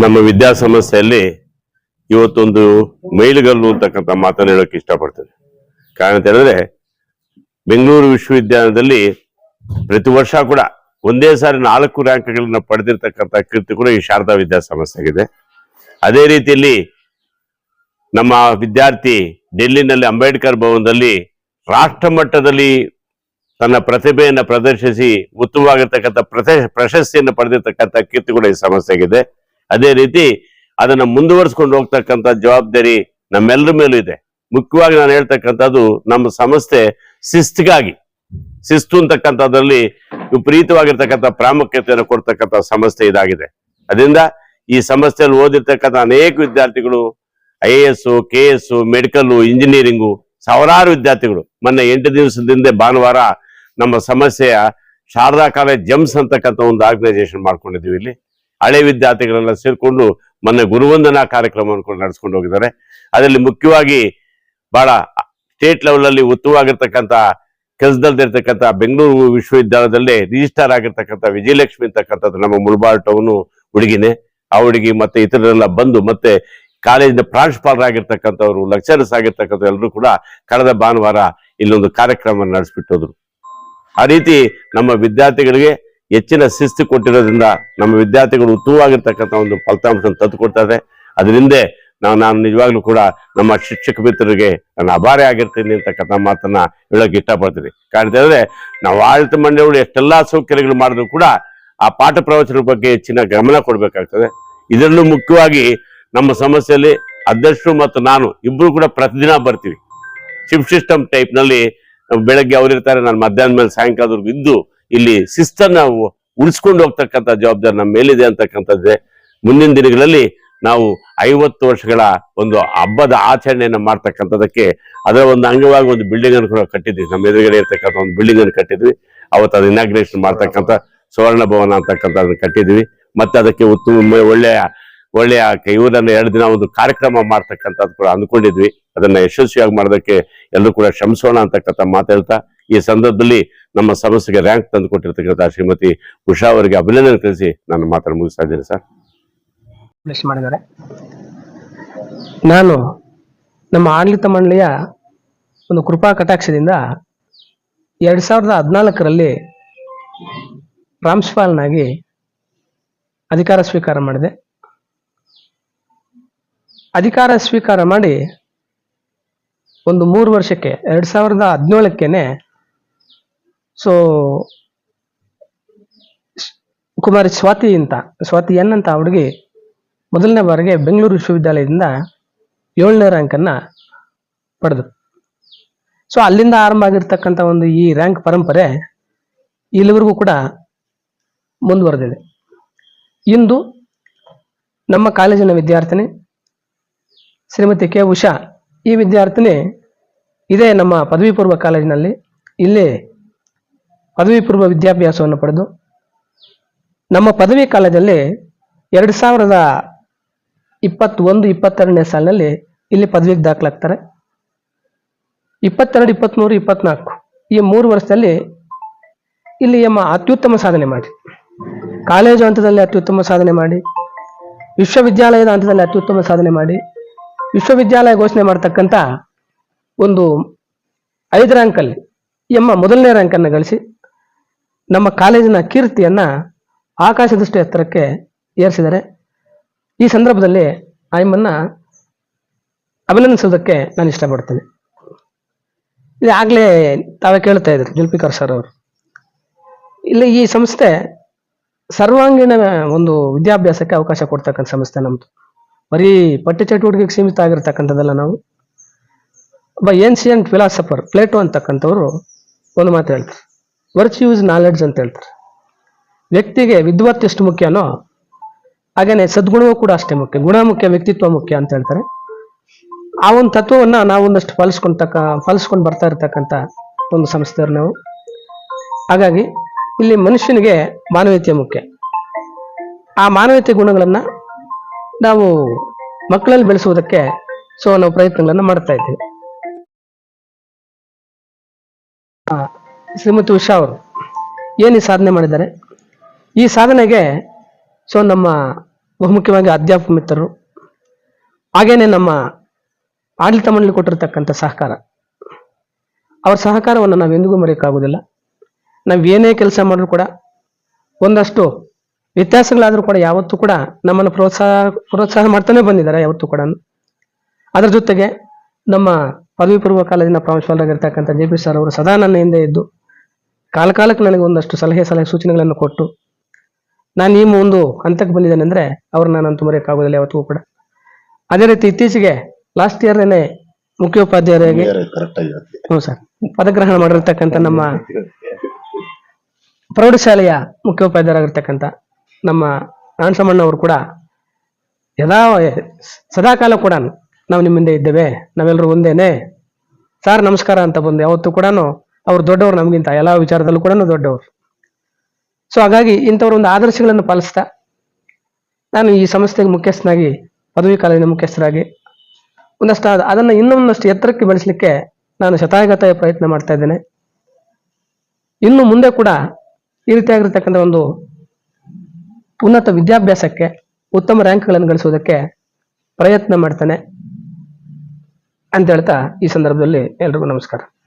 ನಮ್ಮ ವಿದ್ಯಾ ಸಮಸ್ಯೆಯಲ್ಲಿ ಇವತ್ತೊಂದು ಮೈಲುಗಲ್ಲು ಅಂತಕ್ಕಂಥ ಮಾತನ್ನು ಹೇಳೋಕೆ ಇಷ್ಟಪಡ್ತೇನೆ. ಕಾರಣ ಅಂತ ಹೇಳಿದ್ರೆ ಬೆಂಗಳೂರು ವಿಶ್ವವಿದ್ಯಾಲಯದಲ್ಲಿ ಪ್ರತಿ ವರ್ಷ ಕೂಡ ಒಂದೇ ಸಾರಿ ನಾಲ್ಕು ರ್ಯಾಂಕ್ಗಳನ್ನ ಪಡೆದಿರ್ತಕ್ಕಂಥ ಕೀರ್ತಿ ಕೂಡ ಈ ಶಾರದಾ ಆಗಿದೆ ಅದೇ ರೀತಿಯಲ್ಲಿ ನಮ್ಮ ವಿದ್ಯಾರ್ಥಿ ಡೆಲ್ಲಿನಲ್ಲಿ ಅಂಬೇಡ್ಕರ್ ಭವನದಲ್ಲಿ ರಾಷ್ಟ್ರ ಮಟ್ಟದಲ್ಲಿ ತನ್ನ ಪ್ರತಿಭೆಯನ್ನು ಪ್ರದರ್ಶಿಸಿ ಉತ್ತಮವಾಗಿರ್ತಕ್ಕಂಥ ಪ್ರತಿ ಪ್ರಶಸ್ತಿಯನ್ನು ಪಡೆದಿರ್ತಕ್ಕಂಥ ಕೀರ್ತಿ ಕೂಡ ಈ ಸಮಸ್ಯೆಗಿದೆ ಅದೇ ರೀತಿ ಅದನ್ನು ಮುಂದುವರಿಸ್ಕೊಂಡು ಹೋಗ್ತಕ್ಕಂಥ ಜವಾಬ್ದಾರಿ ನಮ್ಮೆಲ್ಲರ ಮೇಲೂ ಇದೆ. ಮುಖ್ಯವಾಗಿ ನಾನು ಹೇಳ್ತಕ್ಕಂಥದ್ದು ನಮ್ಮ ಸಂಸ್ಥೆ ಶಿಸ್ತಿಗಾಗಿ, ಶಿಸ್ತು ಅಂತಕ್ಕಂಥದ್ರಲ್ಲಿ ವಿಪರೀತವಾಗಿರ್ತಕ್ಕಂಥ ಪ್ರಾಮುಖ್ಯತೆಯನ್ನು ಕೊಡ್ತಕ್ಕಂಥ ಸಂಸ್ಥೆ ಇದಾಗಿದೆ. ಅದರಿಂದ ಈ ಸಂಸ್ಥೆಯಲ್ಲಿ ಓದಿರ್ತಕ್ಕಂಥ ಅನೇಕ ವಿದ್ಯಾರ್ಥಿಗಳು, I A S, K S medical engineering, ಸಾವಿರಾರು ವಿದ್ಯಾರ್ಥಿಗಳು ಮೊನ್ನೆ ಎಂಟು ದಿವಸದಿಂದ ಭಾನುವಾರ ನಮ್ಮ ಸಮಸ್ಯೆಯ ಶಾರದಾ ಕಾಲೇಜ್ ಜಮ್ಸ್ ಅಂತಕ್ಕಂಥ ಒಂದು ಆರ್ಗನೈಸೇಷನ್ ಮಾಡ್ಕೊಂಡಿದ್ದೀವಿ ಇಲ್ಲಿ. ಹಳೆ ವಿದ್ಯಾರ್ಥಿಗಳೆಲ್ಲ ಸೇರಿಕೊಂಡು ಮೊನ್ನೆ ಗುರುವಂದನಾ ಕಾರ್ಯಕ್ರಮವನ್ನು ಕೂಡ ನಡೆಸ್ಕೊಂಡು ಹೋಗಿದ್ದಾರೆ. ಅದರಲ್ಲಿ ಮುಖ್ಯವಾಗಿ ಬಹಳ ಸ್ಟೇಟ್ ಲೆವೆಲ್ ಅಲ್ಲಿ ಉತ್ತಮವಾಗಿರ್ತಕ್ಕಂಥ ಕೆಲಸದಲ್ಲಿರ್ತಕ್ಕಂಥ ಬೆಂಗಳೂರು ವಿಶ್ವವಿದ್ಯಾಲಯದಲ್ಲಿ ರಿಜಿಸ್ಟರ್ ಆಗಿರ್ತಕ್ಕಂಥ ವಿಜಯಲಕ್ಷ್ಮಿ ಅಂತಕ್ಕಂಥದ್ದು ನಮ್ಮ ಮುಳ್ಬಾಲ್ ಟೌನು ಹುಡುಗಿನೇ. ಆ ಹುಡುಗಿ ಮತ್ತೆ ಇತರರೆಲ್ಲ ಬಂದು ಮತ್ತೆ ಕಾಲೇಜಿನ ಪ್ರಾಂಶುಪಾಲರಾಗಿರ್ತಕ್ಕಂಥವ್ರು ಲೆಕ್ಚರರ್ಸ್ ಆಗಿರ್ತಕ್ಕಂಥ ಎಲ್ಲರೂ ಕೂಡ ಕಳೆದ ಭಾನುವಾರ ಇಲ್ಲೊಂದು ಕಾರ್ಯಕ್ರಮ ನಡೆಸ್ಬಿಟ್ಟು ಹೋದ್ರು ಆ ರೀತಿ ನಮ್ಮ ವಿದ್ಯಾರ್ಥಿಗಳಿಗೆ ಹೆಚ್ಚಿನ ಶಿಸ್ತು ಕೊಟ್ಟಿರೋದ್ರಿಂದ ನಮ್ಮ ವಿದ್ಯಾರ್ಥಿಗಳು ಉತ್ತಮವಾಗಿರ್ತಕ್ಕಂಥ ಒಂದು ಫಲಿತಾಂಶವನ್ನು ತಂದು ಕೊಡ್ತಾರೆ. ಅದರಿಂದ ನಾವು ನಾನು ನಿಜವಾಗ್ಲೂ ಕೂಡ ನಮ್ಮ ಶಿಕ್ಷಕ ಮಿತ್ರರಿಗೆ ನಾನು ಅಭಾರಿ ಆಗಿರ್ತೀನಿ ಅಂತಕ್ಕಂಥ ಮಾತನ್ನ ಹೇಳೋಕೆ ಇಷ್ಟಪಡ್ತೀನಿ. ಕಾರಣ ನಾವು ಆಡಳಿತ ಮಂಡಳಿಗಳು ಎಷ್ಟೆಲ್ಲಾ ಸೌಕರ್ಯಗಳು ಮಾಡಿದ್ರು ಕೂಡ ಆ ಪಾಠ ಪ್ರವಚನದ ಬಗ್ಗೆ ಹೆಚ್ಚಿನ ಗಮನ ಕೊಡಬೇಕಾಗ್ತದೆ. ಇದರಲ್ಲೂ ಮುಖ್ಯವಾಗಿ ನಮ್ಮ ಸಮಸ್ಯೆಯಲ್ಲಿ ಅಧ್ಯಕ್ಷರು ಮತ್ತು ನಾನು ಇಬ್ರು ಕೂಡ ಪ್ರತಿದಿನ ಬರ್ತೀವಿ. ಶಿಫ್ಟ್ ಸಿಸ್ಟಮ್ ಟೈಪ್ನಲ್ಲಿ ಬೆಳಗ್ಗೆ ಅವರಿರ್ತಾರೆ ನಾನು ಮಧ್ಯಾಹ್ನ ಮೇಲೆ ಸಾಯಂಕಾಲದವರೆಗೂ ಇದ್ದು ಇಲ್ಲಿ ಶಿಸ್ತನ್ನ ಉಳಿಸ್ಕೊಂಡು ಹೋಗ್ತಕ್ಕಂಥ ಜವಾಬ್ದಾರಿ ನಮ್ಮ ಮೇಲಿದೆ ಅಂತಕ್ಕಂಥದ್ದೇ. ಮುಂದಿನ ದಿನಗಳಲ್ಲಿ ನಾವು ಐವತ್ತು ವರ್ಷಗಳ ಒಂದು ಹಬ್ಬದ ಆಚರಣೆಯನ್ನು ಮಾಡ್ತಕ್ಕಂಥದಕ್ಕೆ ಅದರ ಒಂದು ಅಂಗವಾಗಿ ಒಂದು ಬಿಲ್ಡಿಂಗ್ ಅನ್ನು ಕೂಡ ಕಟ್ಟಿದ್ವಿ. ನಮ್ಮ ಎದುರುಗಡೆ ಇರ್ತಕ್ಕಂಥ ಒಂದು ಬಿಲ್ಡಿಂಗ್ ಅನ್ನು ಕಟ್ಟಿದ್ವಿ. ಅವತ್ತು ಅದು ಇನಾಗ್ರೇಷನ್ ಮಾಡ್ತಕ್ಕಂಥ ಸುವರ್ಣ ಭವನ ಅಂತಕ್ಕಂಥ ಅದನ್ನ ಕಟ್ಟಿದ್ವಿ. ಮತ್ತೆ ಅದಕ್ಕೆ ಉತ್ತಮ, ಒಳ್ಳೆಯ ಒಳ್ಳೆಯ ಇವರನ್ನು ಎರಡು ದಿನ ಒಂದು ಕಾರ್ಯಕ್ರಮ ಮಾಡ್ತಕ್ಕಂಥದ್ದು ಕೂಡ ಅಂದ್ಕೊಂಡಿದ್ವಿ. ಅದನ್ನ ಯಶಸ್ವಿಯಾಗಿ ಮಾಡೋದಕ್ಕೆ ಎಲ್ಲರೂ ಕೂಡ ಶ್ರಮಿಸೋಣ ಅಂತಕ್ಕಂಥ ಮಾತಾಡ್ತಾ ಈ ಸಂದರ್ಭದಲ್ಲಿ ನಮ್ಮ ಸಮಸ್ಯೆಗೆ ರ್ಯಾಂಕ್ ತಂದು ಕೊಟ್ಟಿರ್ತಕ್ಕಂಥ ಶ್ರೀಮತಿ ಉಷಾ ಅವರಿಗೆ ಅಭಿನಂದನೆ ತಿಳಿಸಿ ನಾನು ಮಾತನ್ನು ಮುಗಿಸ್ತಾ ಇದ್ದೀನಿ ಸರ್. ಮಾಡಿದ್ದಾರೆ. ನಾನು ನಮ್ಮ ಆಡಳಿತ ಮಂಡಳಿಯ ಒಂದು ಕೃಪಾ ಕಟಾಕ್ಷದಿಂದ ಎರಡ್ ಸಾವಿರದ ಹದಿನಾಲ್ಕರಲ್ಲಿ ಪ್ರಾಂಶುಪಾಲನಾಗಿ ಅಧಿಕಾರ ಸ್ವೀಕಾರ ಮಾಡಿದೆ. ಅಧಿಕಾರ ಸ್ವೀಕಾರ ಮಾಡಿ ಒಂದು ಮೂರು ವರ್ಷಕ್ಕೆ, ಎರಡು ಸಾವಿರದ ಹದಿನೇಳಕ್ಕೇನೆ, ಸೊ, ಕುಮಾರಿ ಸ್ವಾತಿ ಅಂತ, ಸ್ವಾತಿ ಎನ್ ಅಂತ ಹುಡುಗಿ ಮೊದಲನೇ ಬಾರಿಗೆ ಬೆಂಗಳೂರು ವಿಶ್ವವಿದ್ಯಾಲಯದಿಂದ ಏಳನೇ ರ್ಯಾಂಕನ್ನು ಪಡೆದರು ಸೊ, ಅಲ್ಲಿಂದ ಆರಂಭ ಆಗಿರ್ತಕ್ಕಂಥ ಒಂದು ಈ ರ್ಯಾಂಕ್ ಪರಂಪರೆ ಇಲ್ಲಿವರೆಗೂ ಕೂಡ ಮುಂದುವರೆದಿದೆ. ಇಂದು ನಮ್ಮ ಕಾಲೇಜಿನ ವಿದ್ಯಾರ್ಥಿನಿ ಶ್ರೀಮತಿ ಕೆ. ಉಷಾ, ಈ ವಿದ್ಯಾರ್ಥಿನಿ ಇದೇ ನಮ್ಮ ಪದವಿ ಪೂರ್ವ ಕಾಲೇಜಿನಲ್ಲಿ ಇಲ್ಲಿ ಪದವಿ ಪೂರ್ವ ವಿದ್ಯಾಭ್ಯಾಸವನ್ನು ಪಡೆದು ನಮ್ಮ ಪದವಿ ಕಾಲೇಜಲ್ಲಿ ಎರಡು ಸಾವಿರದ ಇಪ್ಪತ್ತೊಂದು, ಇಪ್ಪತ್ತೆರಡನೇ ಸಾಲಿನಲ್ಲಿ ಇಲ್ಲಿ ಪದವಿಗೆ ದಾಖಲಾಗ್ತಾರೆ. ಇಪ್ಪತ್ತೆರಡು, ಇಪ್ಪತ್ತ್ಮೂರು ಇಪ್ಪತ್ನಾಲ್ಕು ಈ ಮೂರು ವರ್ಷದಲ್ಲಿ ಇಲ್ಲಿ ಎಮ್ಮ ಅತ್ಯುತ್ತಮ ಸಾಧನೆ ಮಾಡಿ. ಕಾಲೇಜು ಹಂತದಲ್ಲಿ ಅತ್ಯುತ್ತಮ ಸಾಧನೆ ಮಾಡಿ. ವಿಶ್ವವಿದ್ಯಾಲಯದ ಹಂತದಲ್ಲಿ ಅತ್ಯುತ್ತಮ ಸಾಧನೆ ಮಾಡಿ. ವಿಶ್ವವಿದ್ಯಾಲಯ ಘೋಷಣೆ ಮಾಡ್ತಕ್ಕಂಥ ಒಂದು ಐದು ರ್ಯಾಂಕಲ್ಲಿ ಎಮ್ಮ ಮೊದಲನೇ ರ್ಯಾಂಕನ್ನು ಗಳಿಸಿ ನಮ್ಮ ಕಾಲೇಜಿನ ಕೀರ್ತಿಯನ್ನು ಆಕಾಶದಷ್ಟು ಎತ್ತರಕ್ಕೆ ಏರಿಸಿದ್ದಾರೆ ಈ ಸಂದರ್ಭದಲ್ಲಿ ಆಯಮ್ಮನ್ನ ಅಭಿನಂದಿಸೋದಕ್ಕೆ ನಾನು ಇಷ್ಟಪಡ್ತೇನೆ. ಆಗಲೇ ತಾವೇ ಕೇಳ್ತಾ ಇದ್ರು ಜುಲ್ಪಿಕರ್ ಸರ್ ಅವರು. ಇಲ್ಲಿ ಈ ಸಂಸ್ಥೆ ಸರ್ವಾಂಗೀಣ ಒಂದು ವಿದ್ಯಾಭ್ಯಾಸಕ್ಕೆ ಅವಕಾಶ ಕೊಡ್ತಕ್ಕಂಥ ಸಂಸ್ಥೆ ನಮ್ಮದು ಬರೀ ಪಠ್ಯ ಚಟುವಟಿಕೆಗೆ ಸೀಮಿತ ಆಗಿರ್ತಕ್ಕಂಥದ್ದಲ್ಲ ನಾವು. ಒಬ್ಬ ಏನ್ಸಿಯಂಟ್ ಫಿಲಾಸಫರ್ ಪ್ಲೇಟೋ ಅಂತಕ್ಕಂಥವ್ರು ಒಂದು ಮಾತು ಹೇಳ್ತಾರೆ. ವರ್ಚ್ಯೂಸ್ ನಾಲೆಡ್ಜ್ ಅಂತ ಹೇಳ್ತಾರೆ. ವ್ಯಕ್ತಿಗೆ ವಿದ್ವತ್ ಎಷ್ಟು ಮುಖ್ಯನೋ ಹಾಗೇನೆ ಸದ್ಗುಣವೂ ಕೂಡ ಅಷ್ಟೇ ಮುಖ್ಯ. ಗುಣ ಮುಖ್ಯ, ವ್ಯಕ್ತಿತ್ವ ಮುಖ್ಯ ಅಂತ ಹೇಳ್ತಾರೆ. ಆ ಒಂದು ತತ್ವವನ್ನು ನಾವು ಒಂದಷ್ಟು ಪಾಲಿಸ್ಕೊಂತಕ್ಕ ಪಾಲಿಸ್ಕೊಂಡು ಬರ್ತಾ ಇರ್ತಕ್ಕಂಥ ಒಂದು ಸಂಸ್ಥೆಯವ್ರು ನಾವು. ಹಾಗಾಗಿ ಇಲ್ಲಿ ಮನುಷ್ಯನಿಗೆ ಮಾನವೀಯತೆ ಮುಖ್ಯ. ಆ ಮಾನವೀಯತೆ ಗುಣಗಳನ್ನ ನಾವು ಮಕ್ಕಳಲ್ಲಿ ಬೆಳೆಸುವುದಕ್ಕೆ ಸೊ ನಾವು ಪ್ರಯತ್ನಗಳನ್ನು ಮಾಡ್ತಾ ಇದ್ದೀವಿ. ಶ್ರೀಮತಿ ಉಷಾ ಅವರು, ಏನು ಈ ಸಾಧನೆ ಮಾಡಿದ್ದಾರೆ? ಈ ಸಾಧನೆಗೆ ಸೊ ನಮ್ಮ ಬಹುಮುಖ್ಯವಾಗಿ ಅಧ್ಯಾಪಕ ಮಿತ್ರರು, ಹಾಗೇನೆ ನಮ್ಮ ಆಡಳಿತ ಮಂಡಳಿ ಕೊಟ್ಟಿರ್ತಕ್ಕಂಥ ಸಹಕಾರ. ಅವ್ರ ಸಹಕಾರವನ್ನು ನಾವು ಎಂದಿಗೂ ಮರೆಯೋಕ್ಕಾಗೋದಿಲ್ಲ ನಾವು ಏನೇ ಕೆಲಸ ಮಾಡಿದ್ರು ಕೂಡ ಒಂದಷ್ಟು ವ್ಯತ್ಯಾಸಗಳಾದರೂ ಕೂಡ ಯಾವತ್ತೂ ಕೂಡ ನಮ್ಮನ್ನು ಪ್ರೋತ್ಸಾಹ ಪ್ರೋತ್ಸಾಹ ಮಾಡ್ತಾನೆ ಬಂದಿದ್ದಾರೆ ಯಾವತ್ತೂ ಕೂಡ. ಅದರ ಜೊತೆಗೆ ನಮ್ಮ ಪದವಿ ಪೂರ್ವ ಕಾಲೇಜಿನ ಪ್ರಾಂಶುಪಾಲರಾಗಿರ್ತಕ್ಕಂಥ ಜೆ ಪಿ ಸರ್ ಅವರು ಸದಾ ನನ್ನ ಹಿಂದೆ ಇದ್ದು ಕಾಲ ಕಾಲಕ್ಕೆ ನನಗೆ ಒಂದಷ್ಟು ಸಲಹೆ ಸಲಹೆ ಸೂಚನೆಗಳನ್ನು ಕೊಟ್ಟು ನಾನು ಈ ಒಂದು ಹಂತಕ್ಕೆ ಬಂದಿದ್ದೇನೆ ಅಂದರೆ ಅವ್ರನ್ನ ನಾನು ಮರೆಯೋಕ್ಕಾಗೋದಿಲ್ಲ ಯಾವತ್ತೂ ಕೂಡ. ಅದೇ ರೀತಿ ಇತ್ತೀಚೆಗೆ ಲಾಸ್ಟ್ ಇಯರ್ನೇ ಮುಖ್ಯೋಪಾಧ್ಯಾಯರಾಗಿ ಹ್ಞೂ ಸರ್ ಪದಗ್ರಹಣ ಮಾಡಿರ್ತಕ್ಕಂಥ ನಮ್ಮ ಪ್ರೌಢಶಾಲೆಯ ಮುಖ್ಯೋಪಾಧ್ಯಾಯರಾಗಿರ್ತಕ್ಕಂಥ ನಮ್ಮ ಅವರು ಕೂಡ ಯದಾ ಸದಾಕಾಲ ಕೂಡ ನಾವು ನಿಮ್ಮಿಂದ ಇದ್ದೇವೆ. ನಾವೆಲ್ಲರೂ ಒಂದೇನೆ. ಸಾರ್ ನಮಸ್ಕಾರ ಅಂತ ಬಂದು ಅವತ್ತು ಕೂಡ ಅವ್ರು ದೊಡ್ಡವರು ನಮಗಿಂತ ಎಲ್ಲ ವಿಚಾರದಲ್ಲೂ ಕೂಡ ದೊಡ್ಡವರು. ಸೊ ಹಾಗಾಗಿ ಇಂಥವ್ರ ಒಂದು ಆದರ್ಶಗಳನ್ನು ಪಾಲಿಸ್ತಾ ನಾನು ಈ ಸಂಸ್ಥೆಗೆ ಮುಖ್ಯಸ್ಥನಾಗಿ, ಪದವಿ ಕಾಲೇಜಿನ ಮುಖ್ಯಸ್ಥರಾಗಿ ಒಂದಷ್ಟು ಅದನ್ನ ಇನ್ನೊಂದಷ್ಟು ಎತ್ತರಕ್ಕೆ ಬೆಳೆಸಲಿಕ್ಕೆ ನಾನು ಶತಾಯಗತಾಯ ಪ್ರಯತ್ನ ಮಾಡ್ತಾ ಇದ್ದೇನೆ. ಇನ್ನು ಮುಂದೆ ಕೂಡ ಈ ರೀತಿಯಾಗಿರ್ತಕ್ಕಂಥ ಒಂದು ಉನ್ನತ ವಿದ್ಯಾಭ್ಯಾಸಕ್ಕೆ ಉತ್ತಮ ರ್ಯಾಂಕ್ಗಳನ್ನು ಗಳಿಸುವುದಕ್ಕೆ ಪ್ರಯತ್ನ ಮಾಡ್ತಾನೆ. ಅಂತ ಹೇಳ್ತಾ ಈ ಸಂದರ್ಭದಲ್ಲಿ ಎಲ್ರಿಗೂ ನಮಸ್ಕಾರ.